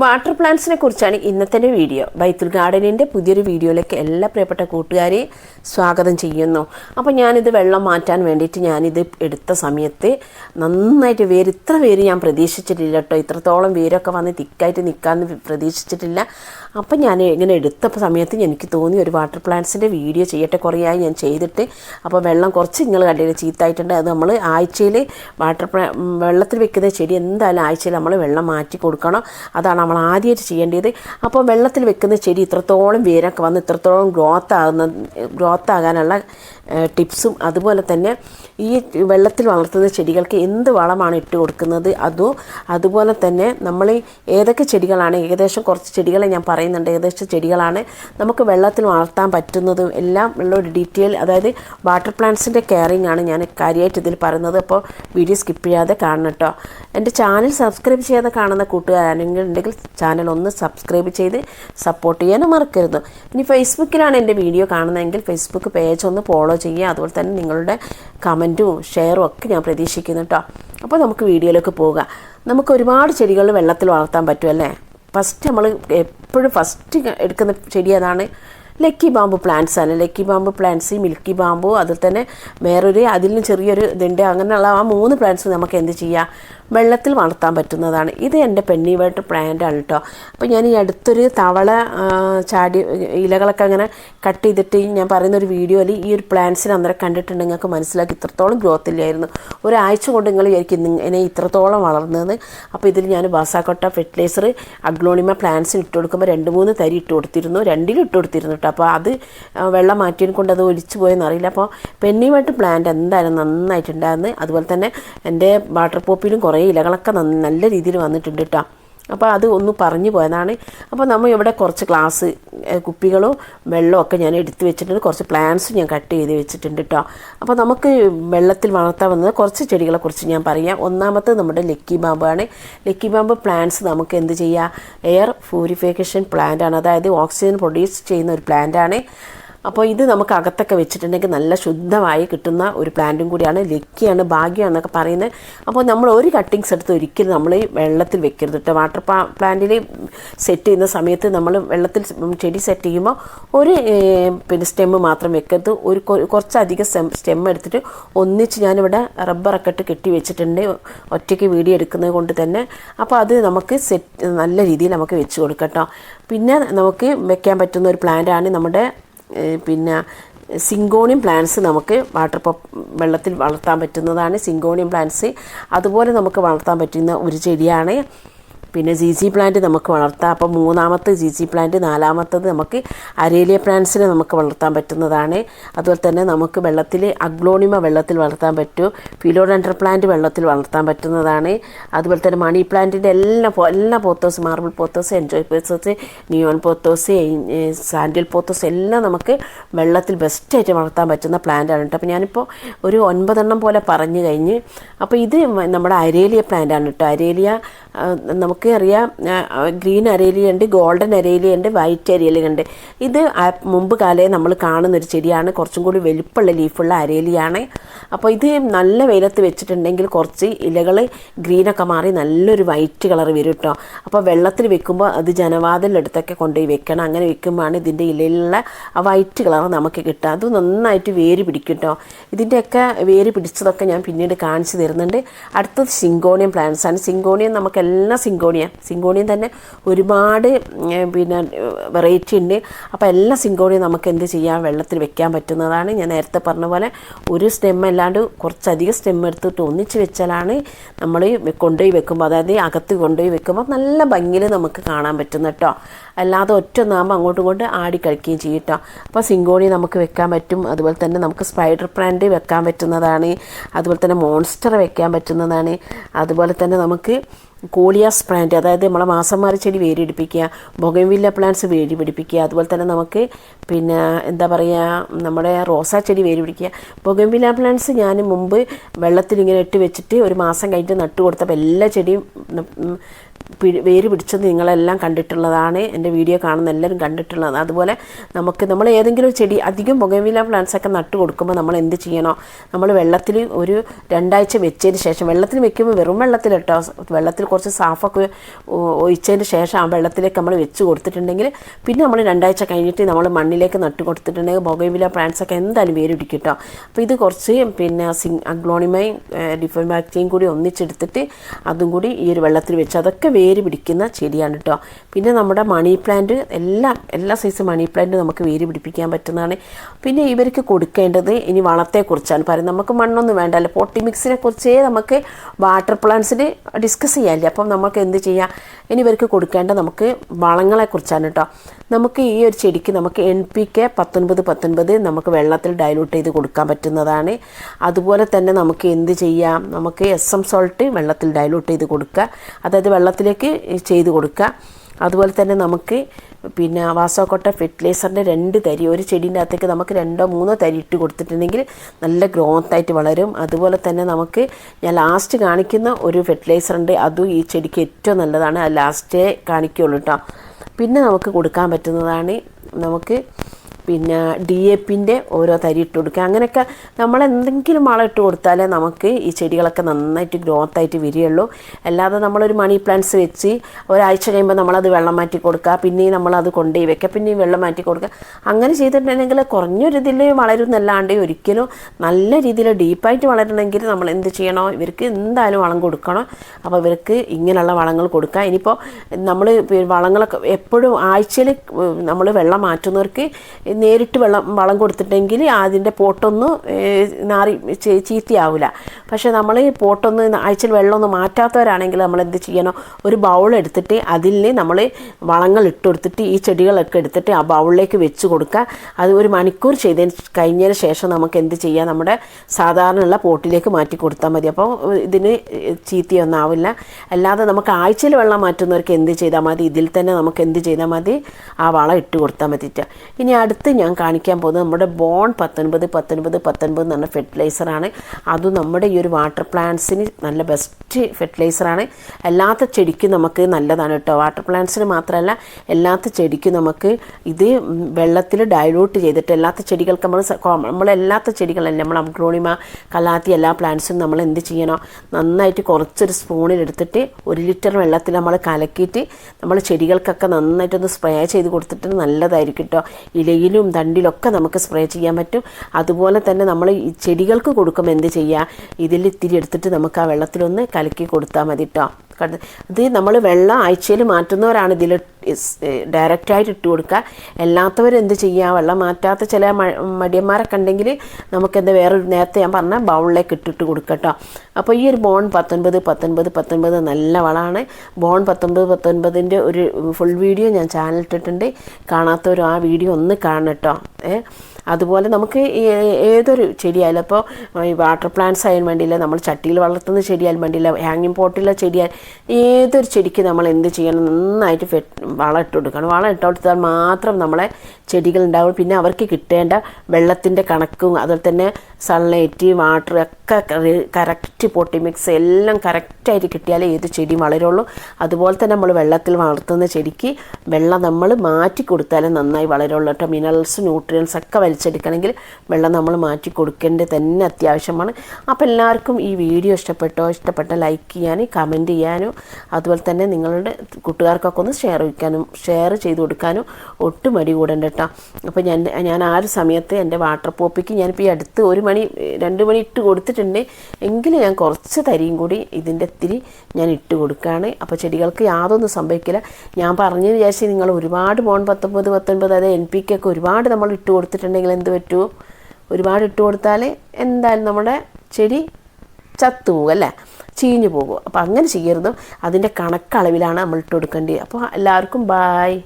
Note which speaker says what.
Speaker 1: Water പ്ലാന്റ്സിനെ കുറിച്ചാണ് ഇന്നത്തെ video. ബൈത്തുൽ ഗാർഡനിന്റെ പുതിയൊരു വീഡിയോയിലേക്ക് എല്ലാ പ്രിയപ്പെട്ട കൂട്ടുകാരെയും സ്വാഗതം ചെയ്യുന്നു. അപ്പോൾ ഞാനിത് വെള്ളം മാറ്റാൻ വേണ്ടിയിട്ട് ഞാനിത് എടുത്ത സമയത്ത് നന്നായിട്ട് വേര് ഇത്ര വേര് ഞാൻ പ്രതീക്ഷിച്ചിട്ടില്ല കേട്ടോ. ഇത്രത്തോളം വേരൊക്കെ വന്ന് തിക്കായിട്ട് നിൽക്കാമെന്ന് പ്രതീക്ഷിച്ചിട്ടില്ല. അപ്പം ഞാൻ ഇങ്ങനെ എടുത്ത സമയത്ത് എനിക്ക് തോന്നി ഒരു വാട്ടർ പ്ലാന്റ്സിന്റെ വീഡിയോ ചെയ്യട്ടെ കുറേയായി ഞാൻ ചെയ്തിട്ട്. അപ്പോൾ വെള്ളം കുറച്ച് നിങ്ങൾ കണ്ടിട്ട് ചീത്തായിട്ടുണ്ട്. അത് നമ്മൾ ആഴ്ചയിൽ വാട്ടർ വെള്ളത്തിൽ വെക്കുന്ന ചെടി എന്തായാലും ആഴ്ചയിൽ നമ്മൾ വെള്ളം മാറ്റി കൊടുക്കണം. അതാണ് നമ്മൾ ആദ്യമായിട്ട് ചെയ്യേണ്ടത്. അപ്പോൾ വെള്ളത്തിൽ വെക്കുന്ന ചെടി ഇത്രത്തോളം വേരൊക്കെ വന്ന് ഇത്രത്തോളം ഗ്രോത്ത് ആകുന്ന ഗ്രോത്ത് ആകാനുള്ള ടിപ്സും അതുപോലെ തന്നെ ഈ വെള്ളത്തിൽ വളർത്തുന്ന ചെടികൾക്ക് എന്ത് വളമാണ് ഇട്ട് കൊടുക്കുന്നത് അതോ അതുപോലെ തന്നെ നമ്മൾ ഏതൊക്കെ ചെടികളാണ് ഏകദേശം കുറച്ച് ചെടികളെ ഞാൻ പറയുന്നുണ്ട് ഏകദേശം ചെടികളാണ് നമുക്ക് വെള്ളത്തിൽ വളർത്താൻ പറ്റുന്നതും എല്ലാം ഉള്ള ഒരു ഡീറ്റെയിൽ അതായത് വാട്ടർ പ്ലാന്റ്സിന്റെ കെയറിങ് ആണ് ഞാൻ കാര്യമായിട്ട് ഇതിൽ പറയുന്നത്. അപ്പോൾ വീഡിയോ സ്കിപ്പ് ചെയ്യാതെ കാണണം കേട്ടോ. എന്റെ ചാനൽ സബ്സ്ക്രൈബ് ചെയ്യാതെ കാണുന്ന കൂട്ടുകാരാണെങ്കിൽ ഉണ്ടെങ്കിൽ ചാനൽ ഒന്ന് സബ്സ്ക്രൈബ് ചെയ്ത് സപ്പോർട്ട് ചെയ്യാനും മറക്കരുത്. ഇനി ഫേസ്ബുക്കിലാണ് എന്റെ വീഡിയോ കാണുന്നതെങ്കിൽ ഫേസ്ബുക്ക് പേജ് ഒന്ന് ഫോളോ ചെയ്യുക. അതുപോലെ തന്നെ നിങ്ങളുടെ കമന്റും ഷെയറും ഒക്കെ ഞാൻ പ്രതീക്ഷിക്കുന്നു കേട്ടോ അപ്പോൾ നമുക്ക് വീഡിയോയിലേക്ക് പോകാം. നമുക്ക് ഒരുപാട് ചെടികൾ വെള്ളത്തിൽ വളർത്താൻ പറ്റുമല്ലേ ഫസ്റ്റ് നമ്മൾ എപ്പോഴും ഫസ്റ്റ് എടുക്കുന്ന ചെടി അതാണ് ലക്കി ബാമ്പു പ്ലാന്റ്സ് ആണ്. Lucky bamboo plants milky bamboo അതിൽ തന്നെ വേറൊരു അതിൽ ചെറിയൊരു ഇതുണ്ട്. അങ്ങനെയുള്ള ആ മൂന്ന് പ്ലാന്റ്സ് നമുക്ക് എന്ത് ചെയ്യാം? വെള്ളത്തിൽ വളർത്താൻ പറ്റുന്നതാണ്. ഇത് എന്റെ പെണ്ണി പെണ്ണിവേട്ട് പ്ലാന്റ് ആണ് കേട്ടോ അപ്പോൾ ഞാൻ ഈ അടുത്തൊരു തവള ചാടി ഇലകളൊക്കെ അങ്ങനെ കട്ട് ചെയ്തിട്ട് ഞാൻ പറയുന്ന ഒരു വീഡിയോയിൽ ഈ ഒരു പ്ലാന്റ്സിനെ അന്നേരം കണ്ടിട്ടുണ്ടെങ്കിൽ നിങ്ങൾക്ക് മനസ്സിലാക്കി ഇത്രത്തോളം ഗ്രോത്ത് ഇല്ലായിരുന്നു. ഒരാഴ്ച കൊണ്ട് നിങ്ങൾ വിചാരിക്കും എന്നെ ഇത്രത്തോളം വളർന്നത് അപ്പോൾ ഇതിൽ ഞാൻ ബാസാക്കോട്ട ഫെർട്ടിലൈസർ അഗ്ലോണിമ പ്ലാന്റ്സിന് ഇട്ട് കൊടുക്കുമ്പോൾ രണ്ട് മൂന്ന് തരി ഇട്ട് കൊടുത്തിരുന്നു. രണ്ടിലും ഇട്ട് കൊടുത്തിരുന്നു കേട്ടോ അപ്പോൾ അത് വെള്ളം മാറ്റിയതിനെ കൊണ്ട് അത് ഒലിച്ചു പോയെന്ന് അറിയില്ല. അപ്പോൾ പെന്നിമായിട്ട് പ്ലാന്റ് എന്തായാലും നന്നായിട്ടുണ്ടായിരുന്നു. അതുപോലെ തന്നെ എന്റെ വാട്ടർ പോപ്പിലും കുറേ ഇലകളൊക്കെ നല്ല രീതിയിൽ വന്നിട്ടുണ്ട് കേട്ടോ അപ്പോൾ അത് ഒന്ന് പറഞ്ഞു പോയതാണ്. അപ്പോൾ നമ്മൾ ഇവിടെ കുറച്ച് ഗ്ലാസ് കുപ്പികളോ വെള്ളവും ഒക്കെ ഞാൻ എടുത്ത് വെച്ചിട്ടുണ്ട്. കുറച്ച് പ്ലാന്റ്സ് ഞാൻ കട്ട് ചെയ്ത് വെച്ചിട്ടുണ്ട് കേട്ടോ അപ്പോൾ നമുക്ക് വെള്ളത്തിൽ വളർത്താൻ വന്നത് കുറച്ച് ചെടികളെ കുറിച്ച് ഞാൻ പറയാം. ഒന്നാമത്തെ നമ്മുടെ ലക്കി ബാമ്പാണ് ലക്കി ബാമ്പ് പ്ലാന്റ്സ് നമുക്ക് എന്ത് ചെയ്യാം? എയർ പ്യൂരിഫിക്കേഷൻ പ്ലാന്റ് ആണ്. അതായത് ഓക്സിജൻ പ്രൊഡ്യൂസ് ചെയ്യുന്ന ഒരു പ്ലാന്റ് ആണ്. അപ്പോൾ ഇത് നമുക്ക് അകത്തൊക്കെ വെച്ചിട്ടുണ്ടെങ്കിൽ നല്ല ശുദ്ധമായി കിട്ടുന്ന ഒരു പ്ലാന്റും കൂടിയാണ് ലക്കിയാണ് ഭാഗ്യമാണെന്നൊക്കെ പറയുന്നത്. അപ്പോൾ നമ്മൾ ഒരു കട്ടിങ്സ് എടുത്ത് ഒരിക്കലും നമ്മൾ വെള്ളത്തിൽ വെക്കരുത് കേട്ടോ. വാട്ടർ പ്ലാന്റിൽ സെറ്റ് ചെയ്യുന്ന സമയത്ത് നമ്മൾ വെള്ളത്തിൽ ചെടി സെറ്റ് ചെയ്യുമ്പോൾ ഒരു പിന്നെ സ്റ്റെമ്മ് മാത്രം വെക്കരുത്. ഒരു കുറച്ചധികം സ്റ്റെം സ്റ്റെം എടുത്തിട്ട് ഒന്നിച്ച് ഞാനിവിടെ റബ്ബറൊക്കെ ഇട്ട് കെട്ടി വെച്ചിട്ടുണ്ട്. ഒറ്റയ്ക്ക് വീഡിയോ എടുക്കുന്നത് കൊണ്ട് തന്നെ. അപ്പോൾ അത് നമുക്ക് സെറ്റ് നല്ല രീതിയിൽ നമുക്ക് വെച്ച് കൊടുക്കാം കേട്ടോ. പിന്നെ നമുക്ക് വെക്കാൻ പറ്റുന്ന ഒരു പ്ലാന്റാണ് നമ്മുടെ പിന്നെ സിങ്കോണിയം പ്ലാന്റ്സ് നമുക്ക് വാട്ടർ പപ്പ് വെള്ളത്തിൽ വളർത്താൻ പറ്റുന്നതാണ് സിങ്കോണിയം പ്ലാന്റ്സ്. അതുപോലെ നമുക്ക് വളർത്താൻ പറ്റുന്ന ഒരു ചെടിയാണ് പിന്നെ ജി ജി പ്ലാന്റ് നമുക്ക് വളർത്താം. അപ്പോൾ മൂന്നാമത്തെ ജി ജി പ്ലാന്റ് നാലാമത്തത് നമുക്ക് അരേലിയ പ്ലാന്റ്സിനെ നമുക്ക് വളർത്താൻ പറ്റുന്നതാണ്. അതുപോലെ തന്നെ നമുക്ക് വെള്ളത്തിൽ അഗ്ലോണിമ വെള്ളത്തിൽ വളർത്താൻ പറ്റും. ഫിലോഡൻഡർ പ്ലാന്റ് വെള്ളത്തിൽ വളർത്താൻ പറ്റുന്നതാണ്. അതുപോലെ തന്നെ മണി പ്ലാന്റിന്റെ എല്ലാ എല്ലാ pothos marble pothos enjoy pothos neon pothos sandal pothos എല്ലാം നമുക്ക് വെള്ളത്തിൽ ബെസ്റ്റായിട്ട് വളർത്താൻ പറ്റുന്ന പ്ലാന്റാണ് കേട്ടോ. അപ്പോൾ ഞാനിപ്പോൾ ഒരു ഒൻപതെണ്ണം പോലെ പറഞ്ഞു കഴിഞ്ഞ്. അപ്പോൾ ഇത് നമ്മുടെ അരേലിയ പ്ലാന്റാണ് കേട്ടോ. അരേലിയ ആ, നമുക്ക് അറിയാം ഗ്രീൻ അരേലിയുണ്ട് ഗോൾഡൻ അരേലിയുണ്ട് വൈറ്റ് അരേലിയ ഉണ്ട് ഇത് മുമ്പ് കാലേ നമ്മൾ കാണുന്ന ഒരു ചെടിയാണ്. കുറച്ചും കൂടി വലിപ്പമുള്ള ലീഫുള്ള അരേലിയാണ് അപ്പോൾ ഇത് നല്ല വെയിലത്ത് വെച്ചിട്ടുണ്ടെങ്കിൽ കുറച്ച് ഇലകൾ ഗ്രീനൊക്കെ മാറി നല്ലൊരു വൈറ്റ് കളർ വരും കേട്ടോ. അപ്പോൾ വെള്ളത്തിൽ വെക്കുമ്പോൾ അത് ജനവാതിലെടുത്തൊക്കെ കൊണ്ടുപോയി വെക്കണം. അങ്ങനെ വെക്കുമ്പോഴാണ് ഇതിന്റെ ഇലയിലുള്ള ആ വൈറ്റ് കളർ നമുക്ക് കിട്ടുക. അത് നന്നായിട്ട് വേര് പിടിക്കും കേട്ടോ. ഇതിന്റെയൊക്കെ വേര് പിടിച്ചതൊക്കെ ഞാൻ പിന്നീട് കാണിച്ചു തരുന്നുണ്ട്. അടുത്തത് സിങ്കോണിയം പ്ലാന്റ്സ് ആണ് സിങ്കോണിയം എല്ലാ സിങ്കോണിയ സിങ്കോണിയം. തന്നെ ഒരുപാട് പിന്നെ വെറൈറ്റി ഉണ്ട്. അപ്പോൾ എല്ലാ സിങ്കോണിയും നമുക്ക് എന്ത് ചെയ്യാം? വെള്ളത്തിൽ വെക്കാൻ പറ്റുന്നതാണ്. ഞാൻ നേരത്തെ പറഞ്ഞ പോലെ ഒരു സ്റ്റെം അല്ലാണ്ട് കുറച്ചധികം സ്റ്റെം എടുത്തിട്ട് ഒന്നിച്ച് വെച്ചാലാണ് നമ്മൾ കൊണ്ടുപോയി വെക്കുമ്പോൾ അതായത് അകത്ത് കൊണ്ടുപോയി വെക്കുമ്പോൾ നല്ല ഭംഗിയിൽ നമുക്ക് കാണാൻ പറ്റുന്ന കേട്ടോ അല്ലാതെ ഒറ്റ ഒന്നാകുമ്പോൾ അങ്ങോട്ടും ഇങ്ങോട്ട് ആടി കളിക്കുകയും ചെയ്യും കേട്ടോ അപ്പോൾ സിങ്കോണി നമുക്ക് വെക്കാൻ പറ്റും. അതുപോലെ തന്നെ നമുക്ക് സ്പൈഡർ പ്ലാന്റ് വെക്കാൻ പറ്റുന്നതാണ്. അതുപോലെ തന്നെ മോൺസ്റ്റർ വെക്കാൻ പറ്റുന്നതാണ്. അതുപോലെ തന്നെ നമുക്ക് കോളിയാസ് പ്ലാന്റ് അതായത് നമ്മളെ മാസംമാരി ചെടി വേരിടിപ്പിക്കുക ബൊഗൻവില്ല പ്ലാന്റ്സ് വേരി പിടിപ്പിക്കുക അതുപോലെ തന്നെ നമുക്ക് പിന്നെ എന്താ പറയുക നമ്മുടെ റോസാ ചെടി വേരി പിടിക്കുക ബൊഗൻവില്ല പ്ലാന്റ്സ് ഞാൻ മുമ്പ് വെള്ളത്തിൽ ഇങ്ങനെ ഇട്ട് വെച്ചിട്ട് ഒരു മാസം കഴിഞ്ഞിട്ട് നട്ടു കൊടുത്തപ്പോൾ എല്ലാ ചെടിയും വേര് പിടിച്ചത് നിങ്ങളെല്ലാം കണ്ടിട്ടുള്ളതാണ്. എന്റെ വീഡിയോ കാണുന്ന എല്ലാവരും കണ്ടിട്ടുള്ളതാണ്. അതുപോലെ നമുക്ക് നമ്മൾ ഏതെങ്കിലും ഒരു ചെടി അധികം പുകവില പ്ലാന്റ്സ് ഒക്കെ നട്ട് കൊടുക്കുമ്പോൾ നമ്മൾ എന്ത് ചെയ്യണോ നമ്മൾ വെള്ളത്തിൽ ഒരു രണ്ടാഴ്ച വെച്ചതിന് ശേഷം വെള്ളത്തിൽ വെക്കുമ്പോൾ വെറും വെള്ളത്തിൽ കേട്ടോ വെള്ളത്തിൽ കുറച്ച് സാഫൊക്കെ ഒഴിച്ചതിന് ശേഷം ആ വെള്ളത്തിലേക്ക് നമ്മൾ വെച്ച് കൊടുത്തിട്ടുണ്ടെങ്കിൽ പിന്നെ നമ്മൾ രണ്ടാഴ്ച കഴിഞ്ഞിട്ട് നമ്മൾ മണ്ണിലേക്ക് നട്ട് കൊടുത്തിട്ടുണ്ടെങ്കിൽ ബൊഗൈവില പ്ലാന്റ്സ് ഒക്കെ എന്തായാലും വേര് പിടിക്കും കേട്ടോ. അപ്പോൾ ഇത് കുറച്ച് പിന്നെ സിങ് അഗ്ലോണിമയും ഡിഫോമാക്റ്റിയും കൂടി ഒന്നിച്ചെടുത്തിട്ട് അതും കൂടി ഈ ഒരു വെള്ളത്തിൽ വെച്ച് അതൊക്കെ വേര് പിടിക്കുന്ന ചെടിയാണ് കേട്ടോ പിന്നെ നമ്മുടെ മണി പ്ലാന്റ് എല്ലാം എല്ലാ സൈസ് മണി പ്ലാന്റ് നമുക്ക് വേര് പിടിപ്പിക്കാൻ പറ്റുന്നതാണ്. പിന്നെ ഇവർക്ക് കൊടുക്കേണ്ടത് ഇനി വളത്തെക്കുറിച്ചാണ് പറയുന്നത് നമുക്ക് മണ്ണൊന്നും വേണ്ടല്ലോ പോട്ടി മിക്സിനെ കുറിച്ചേ നമുക്ക് വാട്ടർ പ്ലാന്റ്സിന് ഡിസ്കസ് ചെയ്യാമല്ലേ അപ്പം നമുക്ക് എന്ത് ചെയ്യാം? ഇനി ഇവർക്ക് കൊടുക്കേണ്ട നമുക്ക് വളങ്ങളെക്കുറിച്ചാണ് കേട്ടോ നമുക്ക് ഈ ഒരു ചെടിക്ക് നമുക്ക് എൻ പി കെ പത്തൊൻപത് പത്തൊൻപത് നമുക്ക് വെള്ളത്തിൽ ഡൈലൂട്ട് ചെയ്ത് കൊടുക്കാൻ പറ്റുന്നതാണ്. അതുപോലെ തന്നെ നമുക്ക് എന്ത് ചെയ്യാം? നമുക്ക് എസ് എം സോൾട്ട് വെള്ളത്തിൽ ഡൈലൂട്ട് ചെയ്ത് കൊടുക്കുക. അതായത് വെള്ളത്തിലേക്ക് ചെയ്ത് കൊടുക്കുക. അതുപോലെ തന്നെ നമുക്ക് പിന്നെ വാസോക്കോട്ട ഫെർട്ടിലൈസറിന്റെ രണ്ട് തരി ഒരു ചെടീന്റെ അകത്തേക്ക് നമുക്ക് രണ്ടോ മൂന്നോ തരി ഇട്ട് കൊടുത്തിട്ടുണ്ടെങ്കിൽ നല്ല ഗ്രോത്ത് ആയിട്ട് വളരും. അതുപോലെ തന്നെ നമുക്ക് ഞാൻ ലാസ്റ്റ് കാണിക്കുന്ന ഒരു ഫെർട്ടിലൈസർ ഉണ്ട് അതും ഈ ചെടിക്ക് ഏറ്റവും നല്ലതാണ്. അത് ലാസ്റ്റേ കാണിക്കുള്ളൂ കേട്ടോ പിന്നെ നമുക്ക് കൊടുക്കാൻ പറ്റുന്നതാണ് നമുക്ക് പിന്നെ ഡി എ പിന്റെ ഓരോ തരി ഇട്ട് കൊടുക്കുക. അങ്ങനെയൊക്കെ നമ്മൾ എന്തെങ്കിലും വളം ഇട്ട് കൊടുത്താലേ നമുക്ക് ഈ ചെടികളൊക്കെ നന്നായിട്ട് ഗ്രോത്ത് ആയിട്ട് വരികയുള്ളൂ. അല്ലാതെ നമ്മളൊരു മണി പ്ലാന്റ്സ് വെച്ച് ഒരാഴ്ച കഴിയുമ്പോൾ നമ്മളത് വെള്ളം മാറ്റി കൊടുക്കുക. പിന്നെയും നമ്മളത് കൊണ്ടുപോയി വെക്കുക. പിന്നെയും വെള്ളം മാറ്റി കൊടുക്കുക. അങ്ങനെ ചെയ്തിട്ടുണ്ടെങ്കിൽ കുറഞ്ഞൊരു ഇതിൽ വളരുന്നല്ലാണ്ട് ഒരിക്കലും നല്ല രീതിയിൽ ഡീപ്പായിട്ട് വളരണമെങ്കിൽ നമ്മൾ എന്ത് ചെയ്യണോ ഇവർക്ക് എന്തായാലും വളം കൊടുക്കണം. അപ്പോൾ ഇവർക്ക് ഇങ്ങനെയുള്ള വളങ്ങൾ കൊടുക്കുക. ഇനിയിപ്പോൾ നമ്മൾ വളങ്ങളൊക്കെ എപ്പോഴും ആഴ്ചയിൽ നമ്മൾ വെള്ളം മാറ്റുന്നവർക്ക് നേരിട്ട് വെള്ളം വളം കൊടുത്തിട്ടെങ്കിൽ അതിന്റെ പോട്ടൊന്ന് നാറി ചീത്തയാവില്ല പക്ഷേ നമ്മൾ ഈ പോട്ടൊന്ന് ആഴ്ചയിൽ വെള്ളമൊന്നും മാറ്റാത്തവരാണെങ്കിൽ നമ്മൾ എന്ത് ചെയ്യണം? ഒരു ബൗൾ എടുത്തിട്ട് അതിൽ നമ്മൾ വളങ്ങൾ ഇട്ട് കൊടുത്തിട്ട് ഈ ചെടികളൊക്കെ എടുത്തിട്ട് ആ ബൗളിലേക്ക് വെച്ച് കൊടുക്കുക. അത് ഒരു മണിക്കൂർ ചെയ്തതിന് കഴിഞ്ഞതിന് ശേഷം നമുക്ക് എന്ത് ചെയ്യാം? നമ്മുടെ സാധാരണയുള്ള പോട്ടിലേക്ക് മാറ്റി കൊടുത്താൽ മതി. അപ്പോൾ ഇതിന് ചീത്തയൊന്നും ആവില്ല അല്ലാതെ നമുക്ക് ആഴ്ചയിൽ വെള്ളം മാറ്റുന്നവർക്ക് എന്ത് ചെയ്താൽ മതി? ഇതിൽ തന്നെ നമുക്ക് എന്ത് ചെയ്താൽ മതി? ആ വളം ഇട്ട് കൊടുത്താൽ മതി ഇനി അടുത്ത് ഞാൻ കാണിക്കാൻ പോകുന്നത് നമ്മുടെ ബോൺ പത്തൊൻപത് പത്തൊൻപത് പത്തൊൻപത് എന്ന് പറഞ്ഞ ഫെർട്ടിലൈസറാണ് അതും നമ്മുടെ ഈ ഒരു വാട്ടർ പ്ലാന്റ്സിന് നല്ല ബെസ്റ്റ് ഫെർട്ടിലൈസറാണ് എല്ലാത്ത ചെടിക്കും നമുക്ക് നല്ലതാണ് കേട്ടോ. വാട്ടർ പ്ലാന്റ്സിന് മാത്രമല്ല എല്ലാത്ത ചെടിക്കും നമുക്ക് ഇത് വെള്ളത്തിൽ ഡൈലൂട്ട് ചെയ്തിട്ട് എല്ലാത്ത ചെടികൾക്ക് നമ്മൾ നമ്മളെല്ലാത്ത ചെടികളല്ല നമ്മൾ അബ്ഗ്രോണിമ കലാത്തി എല്ലാ പ്ലാന്റ്സും നമ്മൾ എന്ത് ചെയ്യണം? നന്നായിട്ട് കുറച്ചൊരു സ്പൂണിൽ എടുത്തിട്ട് ഒരു ലിറ്റർ വെള്ളത്തിൽ നമ്മൾ കലക്കിയിട്ട് നമ്മൾ ചെടികൾക്കൊക്കെ നന്നായിട്ടൊന്ന് സ്പ്രേ ചെയ്ത് കൊടുത്തിട്ട് നല്ലതായിരിക്കും കേട്ടോ. ഇലയിലും തണ്ടിലൊക്കെ നമുക്ക് സ്പ്രേ ചെയ്യാൻ പറ്റും. അതുപോലെ തന്നെ നമ്മൾ ഈ ചെടികൾക്ക് കൊടുക്കുമ്പോൾ എന്ത് ചെയ്യുക? ഇതിൽ ഇത്തിരി എടുത്തിട്ട് നമുക്ക് ആ വെള്ളത്തിലൊന്ന് കലക്കി കൊടുത്താൽ മതി കേട്ടോ കണ്ട് അത് നമ്മൾ വെള്ളം ആഴ്ചയിൽ മാറ്റുന്നവരാണ് ഇതിൽ ഡയറക്റ്റായിട്ട് ഇട്ട് കൊടുക്കുക അല്ലാത്തവരെന്ത് ചെയ്യുക വെള്ളം മാറ്റാത്ത ചില മടിയന്മാരൊക്കെ ഉണ്ടെങ്കിൽ നമുക്കെന്താ വേറൊരു നേരത്തെ ഞാൻ പറഞ്ഞ ബൗളിലേക്ക് ഇട്ടിട്ട് കൊടുക്കട്ടോ അപ്പോൾ ഈ ഒരു ബോൺ പത്തൊൻപത് പത്തൊൻപത് പത്തൊൻപത് നല്ല വളമാണ്. ബോൺ പത്തൊൻപത് പത്തൊൻപതിന്റെ ഒരു ഫുൾ വീഡിയോ ഞാൻ ചാനലിട്ടിട്ടുണ്ട്. കാണാത്തവരും ആ വീഡിയോ ഒന്ന് കാണട്ടോ ഏഹ് അതുപോലെ നമുക്ക് ഏതൊരു ചെടിയായാലും ഇപ്പോൾ ഈ വാട്ടർ പ്ലാന്റ്സ് ആയാലും വേണ്ടിയില്ല നമ്മൾ ചട്ടിയിൽ വളർത്തുന്ന ചെടിയായാലും വേണ്ടിയില്ല ഹാങ്ങിങ് പോട്ടിലെ ചെടിയായാലും ഏതൊരു ചെടിക്ക് നമ്മൾ എന്ത് ചെയ്യണം നന്നായിട്ട് വളം ഇട്ട് കൊടുക്കണം. വളം ഇട്ട് കൊടുത്താൽ മാത്രം നമ്മളെ ചെടികൾ ഉണ്ടാവും പിന്നെ അവർക്ക് കിട്ടേണ്ട വെള്ളത്തിന്റെ കണക്കും അതുപോലെ തന്നെ സൺലൈറ്റ് വാട്ടർ ഒക്കെ കറക്റ്റ് പൊട്ടി മിക്സ് എല്ലാം കറക്റ്റായിട്ട് കിട്ടിയാലേ ഏത് ചെടി വളരുള്ളൂ. അതുപോലെ തന്നെ നമ്മൾ വെള്ളത്തിൽ വളർത്തുന്ന ചെടിക്ക് വെള്ളം നമ്മൾ മാറ്റി കൊടുത്താലേ നന്നായി വളരുള്ളൂ. കേട്ടോ മിനറൽസ് ന്യൂട്രിയൻസ് ഒക്കെ വലിച്ചെടുക്കണമെങ്കിൽ വെള്ളം നമ്മൾ മാറ്റി കൊടുക്കേണ്ടത് തന്നെ അത്യാവശ്യമാണ്. അപ്പോൾ എല്ലാവർക്കും ഈ വീഡിയോ ഇഷ്ടപ്പെട്ടോ ഇഷ്ടപ്പെട്ട ലൈക്ക് ചെയ്യാനും കമന്റ് ചെയ്യാനും അതുപോലെ തന്നെ നിങ്ങളുടെ കൂട്ടുകാർക്കൊക്കെ ഒന്ന് ഷെയർ വയ്ക്കാനും ഷെയർ ചെയ്ത് കൊടുക്കാനും ഒട്ടും മടി കൂടണ്ട കേട്ടോ. അപ്പോൾ ഞാൻ ഞാൻ ആ ഒരു സമയത്ത് എന്റെ വാട്ടർ പോപ്പിക്ക് ഞാനിപ്പോൾ ഈ അടുത്ത് ഒരു മണി രണ്ട് മണി ഇട്ട് കൊടുത്തിട്ടുണ്ട്. എങ്കിലും ഞാൻ കുറച്ച് തരിയും കൂടി ഇതിന്റെ ഇത്തിരി ഞാൻ ഇട്ട് കൊടുക്കുകയാണ് അപ്പോൾ ചെടികൾക്ക് യാതൊന്നും സംഭവിക്കില്ല. ഞാൻ പറഞ്ഞു വിചാരിച്ചു നിങ്ങൾ ഒരുപാട് മോൺ പത്തൊമ്പത് പത്തൊൻപത് അതായത് എൻ പി കെ ഒക്കെ ഒരുപാട് നമ്മൾ ഇട്ട് കൊടുത്തിട്ടുണ്ടെങ്കിൽ എന്ത് പറ്റുമോ ഒരുപാട് ഇട്ട് കൊടുത്താൽ എന്തായാലും നമ്മുടെ ചെടി ചത്തുപോകും അല്ലേ? ചീഞ്ഞു പോകും. അപ്പോൾ അങ്ങനെ ചെയ്യരുത്. അതിന്റെ കണക്കളവിലാണ് നമ്മൾ ഇട്ട് കൊടുക്കേണ്ടത്. അപ്പോൾ എല്ലാവർക്കും ബായ്